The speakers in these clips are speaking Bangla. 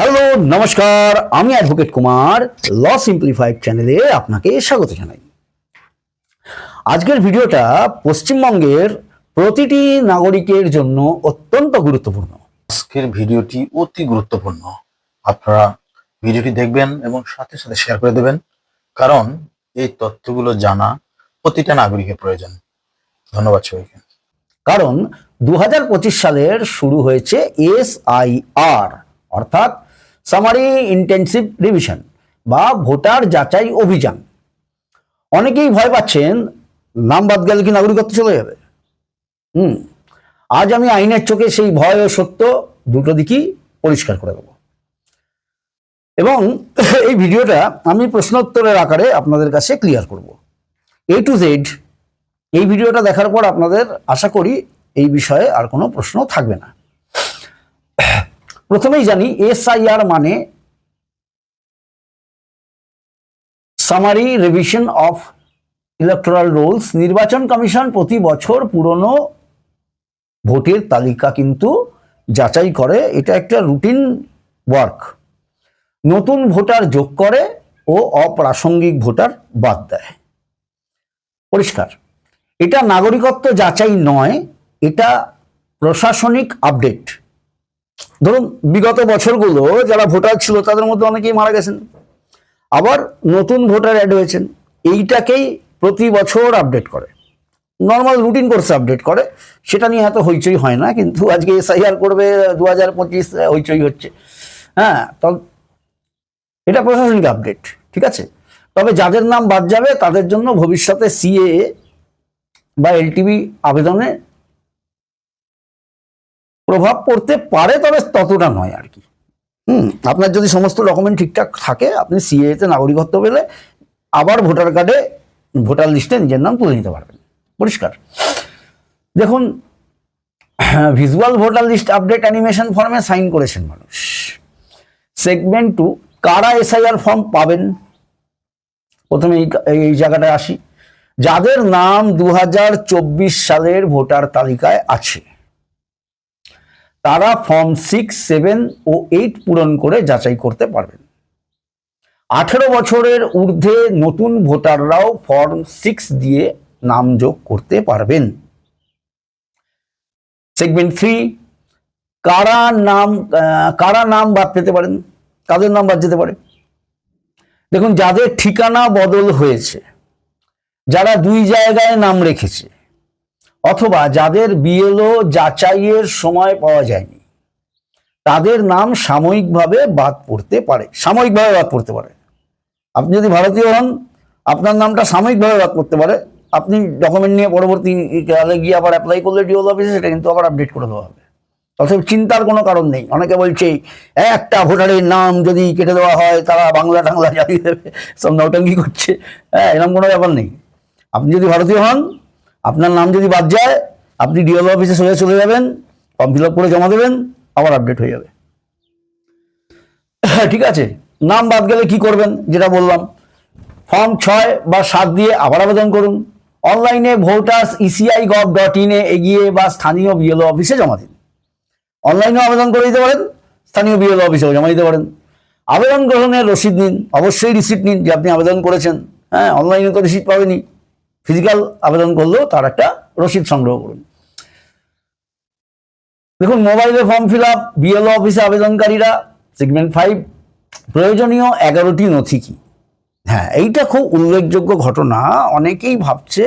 হ্যালো নমস্কার আমি অ্যাডভোকেট কুমার ল সিম্পলিফাইড চ্যানেলে আপনাকে স্বাগত জানাই। আজকের ভিডিওটা পশ্চিমবঙ্গের প্রতিটি নাগরিকের জন্য অত্যন্ত গুরুত্বপূর্ণ। আজকের ভিডিওটি অতি গুরুত্বপূর্ণ। আপনারা ভিডিওটি দেখবেন এবং সাথে সাথে শেয়ার করে দেবেন কারণ এই তথ্যগুলো জানা প্রতিটা নাগরিকের প্রয়োজন। ধন্যবাদ সবাইকে। কারণ দু হাজার পঁচিশ সালের শুরু হয়েছে এসআইআর অর্থাৎ সামারি ইন্টেন্সিভ রিভিশন বা ভোটার যাচাই অভিযান। অনেকেই ভয় পাচ্ছেন, নাম বাদ গেলে কি নাগরিকত্ব চলে যাবে? হুম, আজ আমি আইনের চোখে সেই ভয় ও সত্য দুটো দিকই পরিষ্কার করে দেবো। এবং এই ভিডিওটা আমি প্রশ্নোত্তরের আকারে আপনাদের কাছে ক্লিয়ার করব। এ টু জেড এই ভিডিওটা দেখার পর আপনাদের আশা করি এই বিষয়ে আর কোনো প্রশ্ন থাকবে না। প্রথমেই জানি এসআইআর মানে summary revision of electoral rolls. নির্বাচন কমিশন প্রতি বছর পুরনো ভোটের তালিকা কিন্তু যাচাই করে। এটা একটা রুটিন ওয়ার্ক। নতুন ভোটার যোগ করে ও অপ্রাসঙ্গিক ভোটার বাদ দেয়। পরিষ্কার। এটা নাগরিকত্ব যাচাই নয়, এটা প্রশাসনিক আপডেট। ধরুন বিগত বছরগুলো যারা ভোটার ছিল, তাদের মধ্যে অনেকেই মারা গেছেন। আবার নতুন ভোটার অ্যাড হয়েছেন। এইটাকেই প্রতি বছর আপডেট করে। নর্মাল রুটিন কোর্সে আপডেট করে। সেটা নিয়ে এত হইচই হয় না, কিন্তু আজকে এসআইআর করবে দু হাজার পঁচিশ হইচই হচ্ছে। হ্যাঁ তো এটা প্রশাসনিক আপডেট ঠিক আছে? তবে যাদের নাম বাদ যাবে, তাদের জন্য ভবিষ্যতে সিএ বা এলটিবি আবেদনে প্রভাব পড়তে পারে, তবে ততটা নয় আর কি। হুম, আপনার যদি সমস্ত ডকুমেন্ট ঠিকঠাক থাকে, আপনি সিএ তে নাগরিকত্ব পেলে আবার ভোটার কার্ডে ভোটার লিস্টে নিজের নাম তুলে নিতে পারবেন। পরিষ্কার। দেখুন visual voter list update animation ফর্মে সাইন করেছেন মানুষ। সেগমেন্ট টু কারা এসআইআর ফর্ম পাবেন? প্রথমে এই এই জায়গাটায় আসি। যাদের নাম দু হাজার চব্বিশ সালের ভোটার তালিকায় আছে তারা ফর্ম সিক্স সেভেন ও এইট পূরণ করে যাচাই করতে পারবেন। আঠেরো বছরের ঊর্ধ্বে নতুন ভোটাররাও ফর্ম সিক্স দিয়ে নাম যোগ করতে পারবেন। সেগমেন্ট থ্রি কারা নাম কারা নাম বাদ পেতে পারেন? কাদের নাম বাদ যেতে পারে? দেখুন, যাদের ঠিকানা বদল হয়েছে, যারা দুই জায়গায় নাম রেখেছে অথবা যাদের বিএলও যাচাইয়ের সময় পাওয়া যায়নি, তাদের নাম সাময়িকভাবে বাদ পড়তে পারে, সাময়িকভাবে বাদ পড়তে পারে। আপনি যদি ভারতীয় হন, আপনার নামটা সাময়িকভাবে বাদ পড়তে পারে। আপনি ডকুমেন্ট নিয়ে পরবর্তী কালে গিয়ে আবার অ্যাপ্লাই করলে ডিওল অফিসে সেটা কিন্তু আবার আপডেট করে দেওয়া হবে। অথবা চিন্তার কোনো কারণ নেই। অনেকে বলছে, একটা ভোটারের নাম যদি কেটে দেওয়া হয়, তারা বাংলা টাংলা জ্বালিয়ে দেবে, সব নৌটঙ্কি করছে। হ্যাঁ এরকম কোনো ব্যাপার নেই। আপনি যদি ভারতীয় হন আপনার নাম যদি বাদ যায়, আপনি ডিএল অফিসে সোজা চলে যাবেন ফর্ম ফিল করে জমা দেবেন, আবার আপডেট হয়ে যাবে। ঠিক আছে? নাম বাদ গেলে কি করবেন? যেটা বললাম ফর্ম ছয় বা সাত দিয়ে আবার আবেদন করুন। অনলাইনে ভোটার্স ইসিআই গভ ডট ইনে এগিয়ে বা স্থানীয় বিএলও অফিসে জমা দিন। অনলাইনেও আবেদন করে দিতে পারেন, স্থানীয় বিএলও অফিসেও জমা দিতে পারেন। আবেদন গ্রহণের রসিদ নিন, অবশ্যই রিসিপ্ট নিন যে আপনি আবেদন করেছেন। হ্যাঁ অনলাইনে তো রিসিপ্ট পাবেনি ফিজিক্যাল আবেদন করলেও তার একটা রসিদ সংগ্রহ করুন। দেখুন, মোবাইলে ফর্ম ফিল আপ বিএলও অফিসে আবেদনকারীরা সেগমেন্ট ফাইভ প্রয়োজনীয় এগারোটি নথি কি হ্যাঁ এইটা খুব উল্লেখযোগ্য ঘটনা। অনেকেই ভাবছে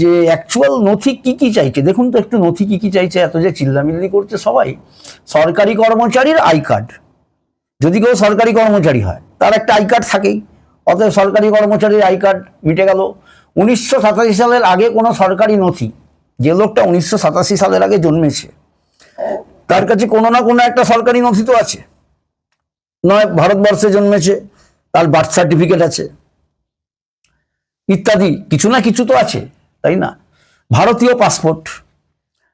যে অ্যাকচুয়াল নথি কি কি চাইছে? দেখুন তো একটু নথি কি কি চাইছে, এত যে চিল্লামিল্লি করছে সবাই। সরকারি কর্মচারীর আই কার্ড। যদি কেউ সরকারি কর্মচারী হয়, তার একটা আই কার্ড থাকেই। অতএব সরকারি কর্মচারীর আই কার্ড মিটে গেল। উনিশশো সাতাশি সালের আগে কোনো সরকারি নথি, যে লোকটা উনিশশো সাতাশি সালের আগে জন্মেছে, তার কাছে কোনো না কোনো একটা সরকারি নথি তো আছে। নয়, ভারতবর্ষে জন্মেছে, তার বার্থ সার্টিফিকেট আছে। ইত্যাদি, কিছু না কিছু তো আছে, তাই না? ভারতীয় পাসপোর্ট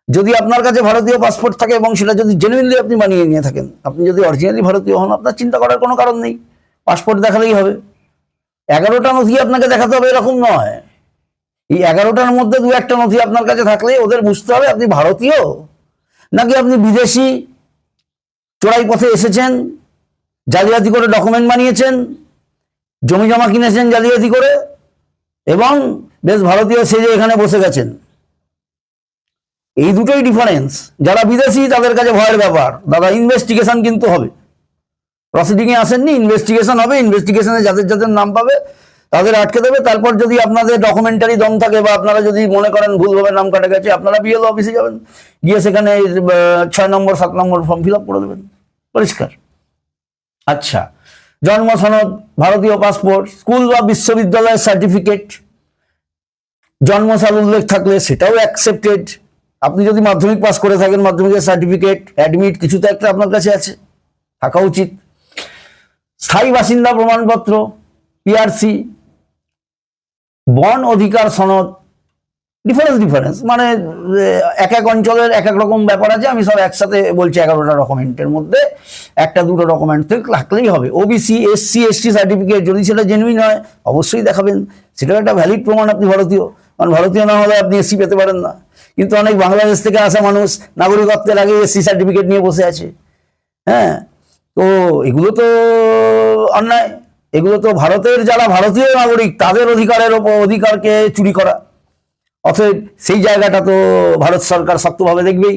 যদি আপনার কাছে ভারতীয় পাসপোর্ট থাকে এবং সেটা যদি জেনুইনলি আপনি বানিয়ে নিয়ে থাকেন, আপনি যদি অরিজিনালি ভারতীয় হন, আপনার চিন্তা করার কোনো কারণ নেই। পাসপোর্ট দেখালেই হবে। এগারোটা নথি আপনাকে দেখাতে হবে এরকম নয়। এই এগারোটার মধ্যে দু একটা নথি আপনার কাছে থাকলে ওদের বুঝতে হবে আপনি ভারতীয়? নাকি আপনি বিদেশি চোরাই পথে এসেছেন, জালিয়াতি করে ডকুমেন্ট বানিয়েছেন, জমি জমা কিনেছেন জালিয়াতি করে, এবং বেশ ভারতীয় সেজে এখানে বসে গেছেন? এই দুটোই ডিফারেন্স যারা বিদেশি তাদের কাছে ভয়ের ব্যাপার। দাদা ইনভেস্টিগেশন কিন্তু হবে। প্রসিডিং এ আসেননি ইনভেস্টিগেশন হবে ইনভেস্টিগেশনে যাদের যাদের নাম পাবে, তাদের আটকে দেবে। তারপর যদি আপনাদের ডকুমেন্টারি দম থাকে বা আপনারা যদি মনে করেন ভুলভাবে নাম কাটা গেছে, আপনারা বিএল অফিসে যাবেন। গিয়ে সেখানে ছয় নম্বর, সাত নম্বর ফর্ম ফিল করে দেবেন। পরিষ্কার। আচ্ছা জন্ম সনদ, ভারতীয় পাসপোর্ট স্কুল বা বিশ্ববিদ্যালয়ের সার্টিফিকেট জন্মসাল উল্লেখ থাকলে সেটাও অ্যাকসেপ্টেড আপনি যদি মাধ্যমিক পাস করে থাকেন, মাধ্যমিকের সার্টিফিকেট অ্যাডমিট কিছু তো একটা আপনার কাছে আছে। থাকা উচিত। স্থায়ী বাসিন্দা প্রমাণপত্র পিআরসি বন অধিকার সনদ ডিফারেন্স ডিফারেন্স মানে এক এক অঞ্চলের এক এক রকম ব্যাপার আছে, আমি সব একসাথে বলছি এগারোটা ডকুমেন্টের মধ্যে। একটা, দুটো ডকুমেন্ট থেকে থাকলেই হবে। ওবিসি এসসি এসটি সার্টিফিকেট যদি সেটা জেনুইন হয়, অবশ্যই দেখাবেন। সেটাও একটা ভ্যালিড প্রমাণ আপনি ভারতীয়। কারণ ভারতীয় না হলে আপনি এসসি পেতে পারেন না। কিন্তু অনেক বাংলাদেশ থেকে আসা মানুষ নাগরিকত্বের আগে এসসি সার্টিফিকেট নিয়ে বসে আছে। হ্যাঁ তো এগুলো তো অন্যায়। এগুলো তো ভারতের যারা ভারতীয় নাগরিক, তাদের অধিকারের ওপর অধিকারকে চুরি করা। অতএব সেই জায়গাটা তো ভারত সরকার শক্তভাবে দেখবেই।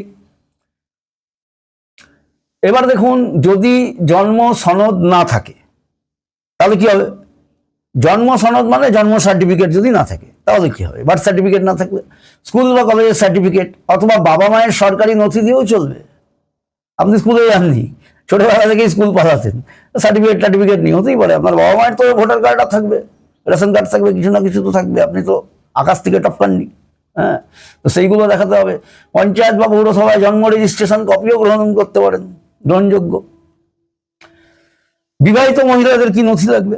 এবার দেখুন, যদি জন্ম সনদ না থাকে, তাহলে কি হবে? জন্ম সনদ মানে জন্ম সার্টিফিকেট যদি না থাকে, তাহলে কি হবে? বার্থ সার্টিফিকেট না থাকলে স্কুল বা কলেজের সার্টিফিকেট অথবা বাবা মায়ের সরকারি নথি দিয়েও চলবে। আপনি স্কুলে যাননি। ছোটবেলা থেকে স্কুল পাঠাতেন। সার্টিফিকেট টার্টিফিকেট নিয়ে হতেই পারে। আপনার বাবা মায়ের তো ভোটার কার্ড থাকবে রেশন কার্ড থাকবে, কিছু না কিছু তো থাকবে। আপনি তো আকাশ থেকে টপকাননি হ্যাঁ তো সেইগুলো দেখাতে হবে। পঞ্চায়েত বা পৌরসভায় জন্ম রেজিস্ট্রেশন কপিও গ্রহণ করতে পারেন। গ্রহণযোগ্য। বিবাহিত মহিলাদের কি নথি লাগবে?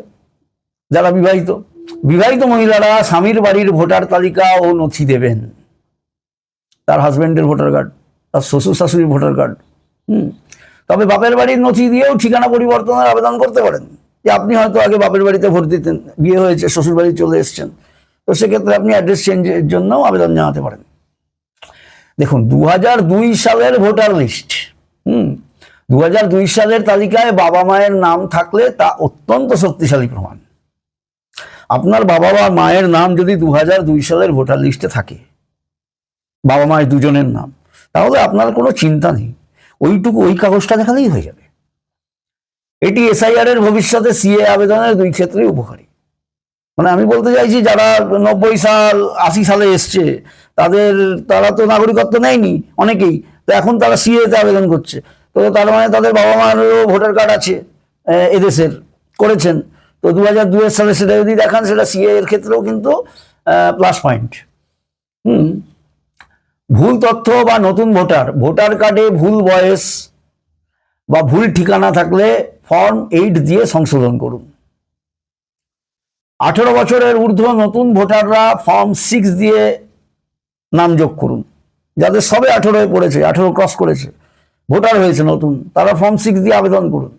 যারা বিবাহিত বিবাহিত মহিলারা স্বামীর বাড়ির ভোটার তালিকা ও নথি দেবেন। তার হাজবেন্ডের ভোটার কার্ড তার শ্বশুর শাশুড়ির ভোটার কার্ড হুম তবে বাপের বাড়ির নথি দিয়েও ঠিকানা পরিবর্তনের আবেদন করতে পারেন। যে আপনি হয়তো আগে বাপের বাড়িতে ভোট দিতেন, বিয়ে হয়েছে, শ্বশুর বাড়ি চলে এসছেন। তো সেক্ষেত্রে আপনি অ্যাড্রেস চেঞ্জের জন্য আবেদন জানাতে পারেন। দেখুন দু সালের ভোটার লিস্ট হুম দু সালের তালিকায় বাবা মায়ের নাম থাকলে তা অত্যন্ত শক্তিশালী প্রমাণ। আপনার বাবা বা মায়ের নাম যদি দু সালের ভোটার লিস্টে থাকে, বাবা মায়ের দুজনের নাম, তাহলে আপনার কোনো চিন্তা নেই। ওইটুকু ওই কাগজটা দেখালেই হয়ে যাবে। এটি এসআইআর এর ভবিষ্যতে সিএ আবেদনের দুই ক্ষেত্রেই উপকারী। মানে আমি বলতে চাইছি, যারা নব্বই সাল, আশি সালে এসছে, তাদের, তারা তো নাগরিকত্ব নেয়নি অনেকেই, তো এখন তারা সিএ তে আবেদন করছে। তো তার মানে তাদের বাবা মায়েরও ভোটার কার্ড আছে এদেশের, করেছেন। তো দু হাজার দুয়ের সালে সেটা যদি দেখান, সেটা সিএ এর ক্ষেত্রেও কিন্তু প্লাস পয়েন্ট হুম। ভুল তথ্য বা নতুন ভোটার ভোটার কার্ডে ভুল বয়স বা ভুল ঠিকানা থাকলে ফর্ম এইট দিয়ে সংশোধন করুন। আঠেরো বছরের ঊর্ধ্ব নতুন ভোটাররা ফর্ম সিক্স দিয়ে নাম যোগ করুন। যাদের সবে আঠেরোয় পড়েছে, আঠেরো ক্রস করেছে, ভোটার হয়েছে নতুন, তারা ফর্ম সিক্স দিয়ে আবেদন করুন।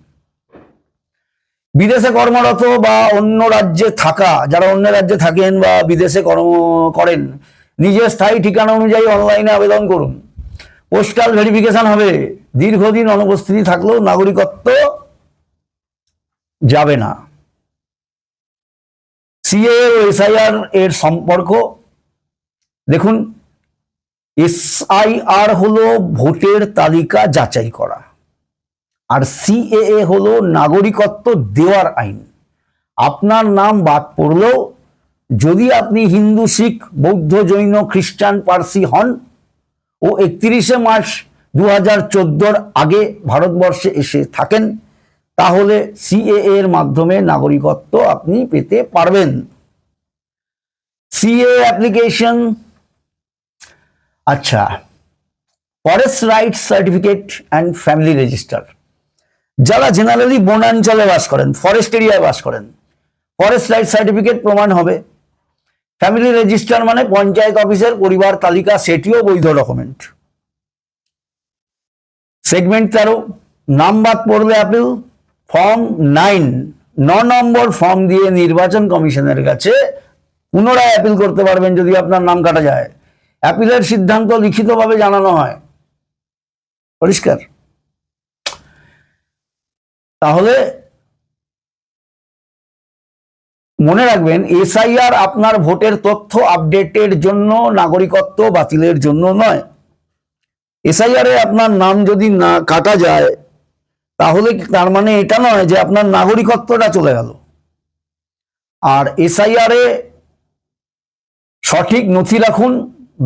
বিদেশে কর্মরত বা অন্য রাজ্যে থাকা, যারা অন্য রাজ্যে থাকেন বা বিদেশে কর্ম করেন নিজের স্থায়ী ঠিকানা অনুযায়ী অনলাইনে আবেদন করুন। পোস্টাল ভেরিফিকেশন হবে। দীর্ঘদিন অনুপস্থিতি থাকলেও নাগরিকত্ব যাবে না। সিএ ও এসআইআর এর সম্পর্ক। দেখুন এসআইআর হলো ভোটের তালিকা যাচাই করা। আর সিএএ হলো নাগরিকত্ব দেওয়ার আইন। আপনার নাম বাদ পড়লেও যদি আপনি হিন্দু, শিখ, বৌদ্ধ, জৈন, খ্রিস্টান, পার্সি হন ও একত্রিশে মার্চ দু হাজার আগে ভারতবর্ষে এসে থাকেন, তাহলে সিএএ এর মাধ্যমে নাগরিকত্ব আপনি পেতে পারবেন। সিএ অ্যাপ্লিকেশন আচ্ছা forest rights certificate and family register. যারা জেনারেলি বনাঞ্চলে বাস করেন, ফরেস্ট এরিয়ায় বাস করেন, ফরেস্ট রাইট সার্টিফিকেট প্রমাণ হবে। ফ্যামিলি রেজিস্টার মানে পঞ্চায়েত অফিসের পরিবার তালিকা সেটিও বৈধ ডকুমেন্ট সেগমেন্ট তেরো, নাম বাদ পড়লে অ্যাপিল ফর্ম নাইন ন নম্বর ফর্ম দিয়ে নির্বাচন কমিশনের কাছে পুনরায় অ্যাপিল করতে পারবেন যদি আপনার নাম কাটা যায়। অ্যাপিলের সিদ্ধান্ত লিখিতভাবে জানানো হয়। পরিষ্কার? তাহলে মনে রাখবেন, এসআইআর আপনার ভোটের তথ্য আপডেটের জন্য নাগরিকত্ব বাতিলের জন্য নয়। এসআইআর এ আপনার নাম যদি না কাটা যায়, তাহলে তার মানে এটা নয় যে আপনার নাগরিকত্বটা চলে গেল? আর এসআইআর এ সঠিক নথি রাখুন,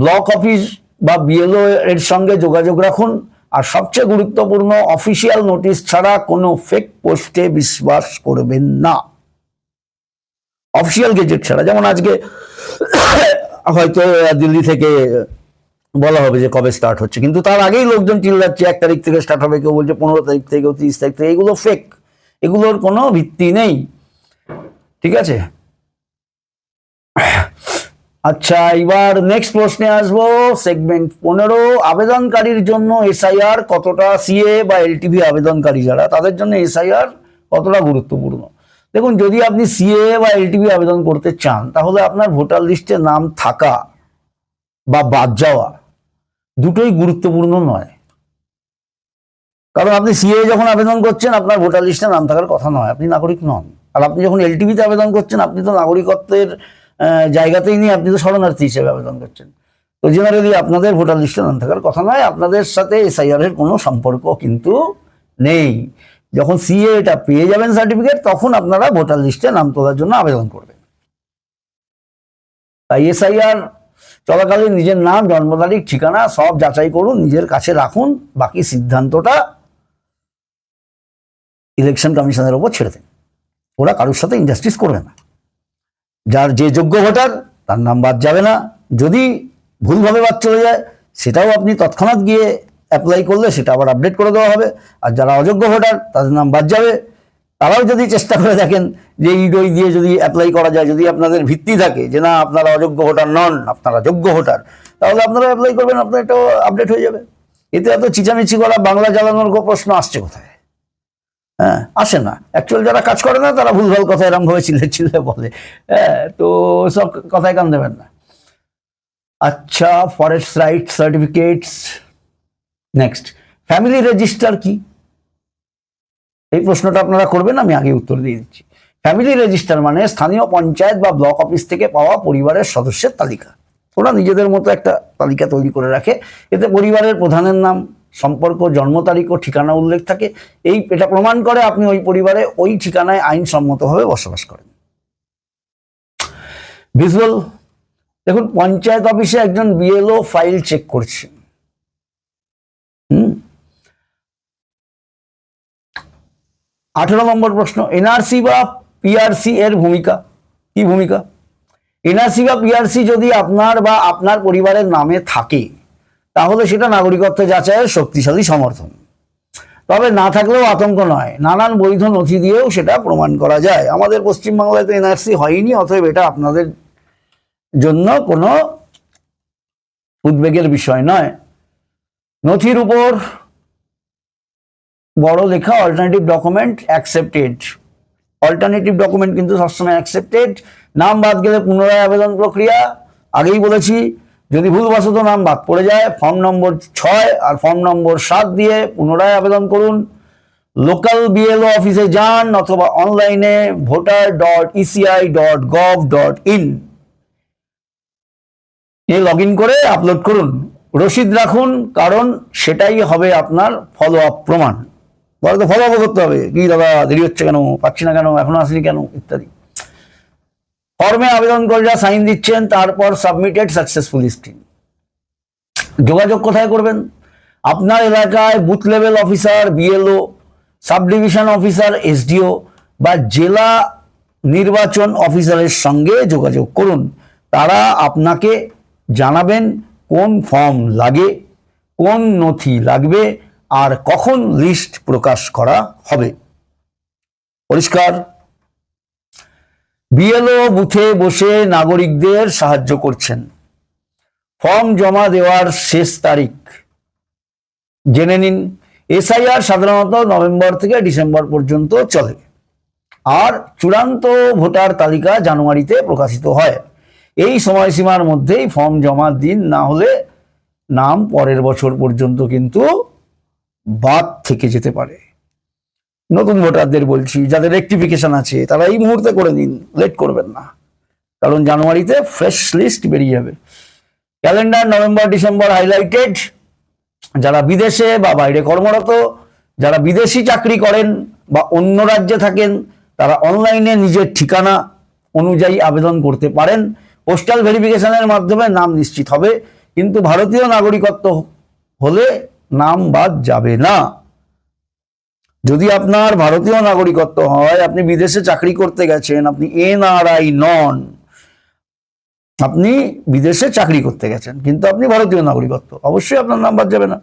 ব্লক অফিস বা বিএলও এর সঙ্গে যোগাযোগ রাখুন, আর সবচেয়ে গুরুত্বপূর্ণ অফিসিয়াল নোটিশ ছাড়া কোনো ফেক পোস্টে বিশ্বাস করবেন না। অফিসিয়াল গেজেট ছাড়া। যেমন আজকে হয়তো দিল্লি থেকে বলা হবে যে কবে স্টার্ট হচ্ছে। কিন্তু তার আগেই লোকজন চিল্লাচ্ছে, এক তারিখ থেকে স্টার্ট হবে, কেউ বলছে পনেরো তারিখ থেকে তিরিশ তারিখ থেকে, এগুলো ফেক এগুলোর কোনো ভিত্তি নেই। ঠিক আছে? আচ্ছা এবার নেক্সট প্রশ্নে আসব। সেগমেন্ট পনেরো, আবেদনকারীর জন্য এসআইআর কতটা সিএ বা এলটিভি আবেদনকারী যারা, তাদের জন্য এসআইআর কতটা গুরুত্বপূর্ণ? দেখুন, যদি আপনি সিএ বা এলটিভি আবেদন করতে চান, তাহলে আপনার ভোটার লিস্টে নাম থাকা বা বাদ যাওয়া দুটোই গুরুত্বপূর্ণ নয়। কারণ আপনি সিএ যখন আবেদন করছেন, আপনার ভোটার লিস্টে নাম থাকার কথা নয়, আপনি নাগরিক নন। আর আপনি যখন এলটিভিতে আবেদন করছেন, আপনি তো নাগরিকত্বের জায়গাতেই নিয়ে আপনি তো শরণার্থী হিসেবে আবেদন করছেন। তো জেনারেলি আপনাদের ভোটার লিস্টে নাম থাকার কথা নয়, আপনাদের সাথে এসআইআর এর কোনো সম্পর্ক কিন্তু নেই। যখন সিএ এটা পেয়ে যাবেন সার্টিফিকেট তখন আপনারা ভোটার লিস্টে নাম তোলার জন্য আবেদন করবেন। তাই এসআইআর চলাকালীন নিজের নাম, জন্ম তারিখ, ঠিকানা, সব যাচাই করুন, নিজের কাছে রাখুন, বাকি সিদ্ধান্তটা ইলেকশন কমিশনের ওপর ছেড়ে দিন। ওরা কারোর সাথে ইন্ডাস্ট্রিজ করবে না। যার যে যোগ্য ভোটার তার নাম বাদ যাবে না। যদি ভুলভাবে বাদ চলে যায়, সেটাও আপনি তৎক্ষণাৎ গিয়ে অ্যাপ্লাই করলে সেটা আবার আপডেট করে দেওয়া হবে। আর যারা অযোগ্য ভোটার, তাদের নাম বাদ যাবে। তারাও যদি চেষ্টা করে দেখেন যে ইডই দিয়ে যদি অ্যাপ্লাই করা যায়, যদি আপনাদের ভিত্তি থাকে যে না, আপনারা অযোগ্য ভোটার নন, আপনারা যোগ্য ভোটার, তাহলে আপনারা অ্যাপ্লাই করবেন, আপনার এটাও আপডেট হয়ে যাবে। এতে এত চিচামিচি করা, বাংলা জ্বালানোর প্রশ্ন আসছে কোথায়? হ্যাঁ আসে না। অ্যাকচুয়াল যারা কাজ করে না, তারা ভুলভাল কথা এরম ভাবে চিল্লে চিল্লে বলে। হ্যাঁ তো সব কথায় কান দেবেন না। আচ্ছা forest right certificates next family register কি? এই প্রশ্নটা আপনারা করবেন, আমি আগে উত্তর দিয়ে দিচ্ছি। ফ্যামিলি রেজিস্টার মানে স্থানীয় পঞ্চায়েত বা ব্লক অফিস থেকে পাওয়া পরিবারের সদস্যের তালিকা। ওরা নিজেদের মতো একটা তালিকা তৈরি করে রাখে। এতে পরিবারের প্রধানের নাম, সম্পর্ক, জন্ম তারিখ ও ঠিকানা উল্লেখ থাকে। এই, এটা প্রমাণ করে আপনি ওই পরিবারে ওই ঠিকানায় আইনসম্মতভাবে বসবাস করেন। ভিজুয়াল দেখুন, পঞ্চায়েত অফিসে একজন বিএলও ফাইল চেক করছে। আঠেরো নম্বর প্রশ্ন, এনআরসি বা পিআরসি এর ভূমিকা? কি ভূমিকা? এনআরসি বা পিআরসি যদি আপনার বা আপনার পরিবারের নামে থাকে, তাহলে সেটা নাগরিকত্ব যাচাইয়ের শক্তিশালী সমর্থন। তবে না থাকলেও আতঙ্ক নয়, নানান বৈধ নথি দিয়েও সেটা প্রমাণ করা যায়। আমাদের পশ্চিমবাংলায় তো এনআরসি হয়নি, অতএব এটা আপনাদের জন্য কোনো উদ্বেগের বিষয় নয়। নথির উপর বড় লেখা alternative document accepted alternative document কিন্তু সবসময় অ্যাকসেপ্টেড নাম বাদ গেলে পুনরায় আবেদন প্রক্রিয়া। আগেই বলেছি, যদি ভুলবশত নাম বাদ পড়ে যায় ফর্ম নম্বর ছয় আর ফর্ম নম্বর সাত দিয়ে পুনরায় আবেদন করুন। লোকাল বিএলও অফিসে যান অথবা অনলাইনে voter dot ECI dot gov dot in A log in করে আপলোড করুন। রসিদ রাখুন, কারণ সেটাই হবে আপনার ফলো আপ প্রমাণ। পরে তো ফলো আপ করতে হবে। কি দাদা, দেরি হচ্ছে কেন? পাচ্ছি না কেন? এখনও আসেনি কেন? ইত্যাদি। ফর্মে আবেদনকারীরা সাইন দিচ্ছেন, তারপর সাবমিটেড সাকসেসফুলি স্ক্রিন যোগাযোগ কোথায় করবেন? আপনার এলাকায় booth level officer BLO sub division officer SDO বা জেলা নির্বাচন অফিসারের সঙ্গে যোগাযোগ করুন। তারা আপনাকে জানাবেন কোন ফর্ম লাগে, কোন নথি লাগবে, আর কখন লিস্ট প্রকাশ করা হবে। পরিষ্কার? বিএলও বুথে বসে নাগরিকদের সাহায্য করছেন। ফর্ম জমা দেওয়ার শেষ তারিখ। জেনে নিন, এসআইআর সাধারণত নভেম্বর থেকে ডিসেম্বর পর্যন্ত চলে। আর চূড়ান্ত ভোটার তালিকা জানুয়ারিতে প্রকাশিত হয়। এই সময়সীমার মধ্যেই ফর্ম জমা দিন, না হলে নাম পরের বছর পর্যন্ত কিন্তু বাদ থেকে যেতে পারে। নতুন ভোটারদের বলছি, যাদের রেক্টিফিকেশন আছে, তারা এই মুহূর্তে করে নিন লেট করবেন না। কারণ জানুয়ারিতে ফ্রেশ লিস্ট বেরিয়ে যাবে। ক্যালেন্ডার নভেম্বর, ডিসেম্বর হাইলাইটেড যারা বিদেশে বা বাইরে কর্মরত, যারা বিদেশি চাকরি করেন বা অন্য রাজ্যে থাকেন, তারা অনলাইনে নিজের ঠিকানা অনুযায়ী আবেদন করতে পারেন। পোস্টাল ভেরিফিকেশনের মাধ্যমে নাম নিশ্চিত হবে, কিন্তু ভারতীয় নাগরিকত্ব হলে নাম বাদ যাবে না। যদি আপনার ভারতীয় নাগরিকত্ব হয়, আপনি বিদেশে চাকরি করতে গেছেন, আপনি এনআরআই নন, আপনি বিদেশে চাকরি করতে গেছেন, কিন্তু আপনি ভারতীয় নাগরিকত্ব, অবশ্যই আপনার নাম বাদ যাবে না।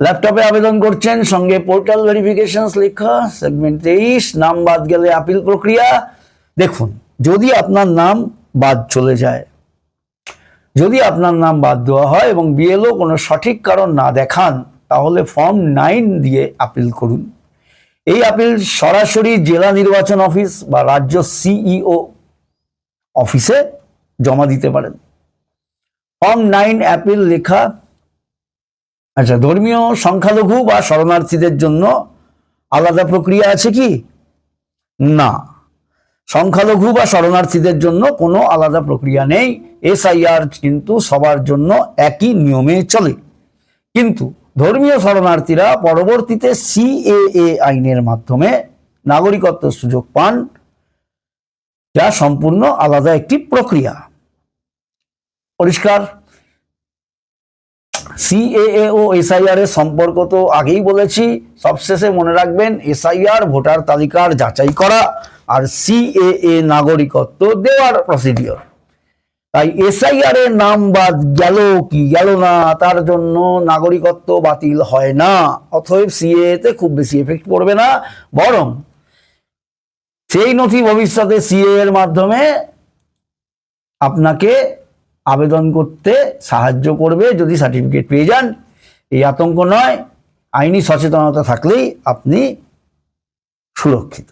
ল্যাপটপে আবেদন করছেন, সঙ্গে পোর্টাল ভেরিফিকেশন লেখা সেগমেন্ট তেইশ, নাম বাদ গেলে আপিল প্রক্রিয়া, দেখুন যদি আপনার নাম বাদ চলে যায়, যদি আপনার নাম বাদ দেওয়া হয় এবং বিএলও কোনো সঠিক কারণ না দেখান, তাহলে ফর্ম নাইন দিয়ে আপিল করুন। এই আপিল সরাসরি জেলা নির্বাচন অফিস বা রাজ্য সিইও অফিসে জমা দিতে পারেন। ফর্ম নাইন অ্যাপিল লেখা আচ্ছা ধর্মীয় সংখ্যালঘু বা শরণার্থীদের জন্য আলাদা প্রক্রিয়া আছে কি? না। সংখ্যালঘু বা শরণার্থীদের জন্য কোনো আলাদা প্রক্রিয়া নেই। এসআইআর কিন্তু সবার জন্য একই নিয়মে চলে। কিন্তু ধর্মীয় শরণার্থীরা পরবর্তীতে সিএএ আইনের মাধ্যমে নাগরিকত্ব সুযোগ পান। যা সম্পূর্ণ আলাদা একটি প্রক্রিয়া। পরিষ্কার? সিএএ ও এসআইআর এর সম্পর্ক তো আগেই বলেছি। সবশেষে মনে রাখবেন, এসআইআর, ভোটার তালিকার যাচাই করা। আর সিএএ নাগরিকত্ব দেওয়ার প্রসিডিওর তাই এসআইআর এর নাম বাদ গেল কি গেল না, তার জন্য নাগরিকত্ব বাতিল হয় না। অতএব সিএ খুব বেশি এফেক্ট পড়বে না, বরং সেই নথি ভবিষ্যতে সিএ এর মাধ্যমে আপনাকে আবেদন করতে সাহায্য করবে যদি সার্টিফিকেট পেয়ে যান। এই আতঙ্ক নয়, আইনি সচেতনতা থাকলেই আপনি সুরক্ষিত।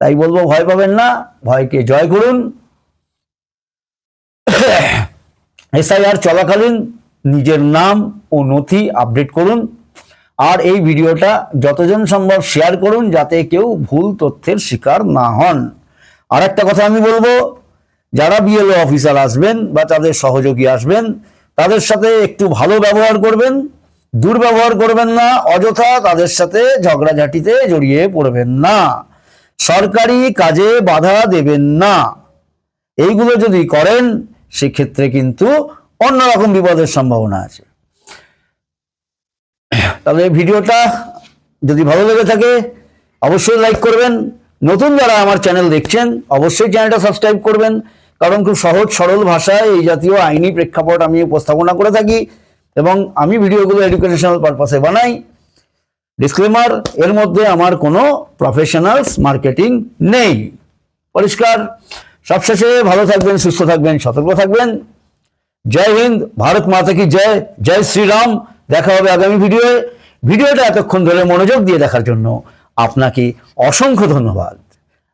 তাই বলব, ভয় পাবেন না, ভয়কে জয় করুন। এসআইআর চলাকালীন নিজের নাম ও নথি আপডেট করুন। আর এই ভিডিওটা যতজন সম্ভব শেয়ার করুন, যাতে কেউ ভুল তথ্যের শিকার না হন। আর একটা কথা আমি বলব, যারা বিএলও অফিসার আসবেন বা তাদের সহযোগী আসবেন, তাদের সাথে একটু ভালো ব্যবহার করবেন। দুর্ব্যবহার করবেন না, অযথা তাদের সাথে ঝগড়াঝাটিতে জড়িয়ে পড়বেন না। সরকারি কাজে বাধা দেবেন না। এইগুলো যদি করেন, সেক্ষেত্রে কিন্তু অন্যরকম বিপদের সম্ভাবনা আছে। তাহলে ভিডিওটা যদি ভালো লেগে থাকে, অবশ্যই লাইক করবেন। নতুন যারা আমার চ্যানেল দেখছেন, অবশ্যই চ্যানেলটা সাবস্ক্রাইব করবেন। কারণ খুব সহজ সরল ভাষায় এই জাতীয় আইনি প্রেক্ষাপট আমি উপস্থাপনা করে থাকি এবং আমি ভিডিওগুলো এডুকেশনাল পারপাসে বানাই। ডিসক্লেমার এর মধ্যে আমার কোনো প্রফেশনালস মার্কেটিং নেই। পরিষ্কার। সবশেষে ভালো থাকবেন, সুস্থ থাকবেন, সতর্ক থাকবেন। জয় হিন্দ, ভারত মাতা কি জয়? জয় শ্রীরাম। দেখা হবে আগামী ভিডিওয়ে। ভিডিওটা এতক্ষণ ধরে মনোযোগ দিয়ে দেখার জন্য আপনাকে অসংখ্য ধন্যবাদ।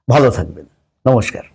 ভালো থাকবেন। নমস্কার।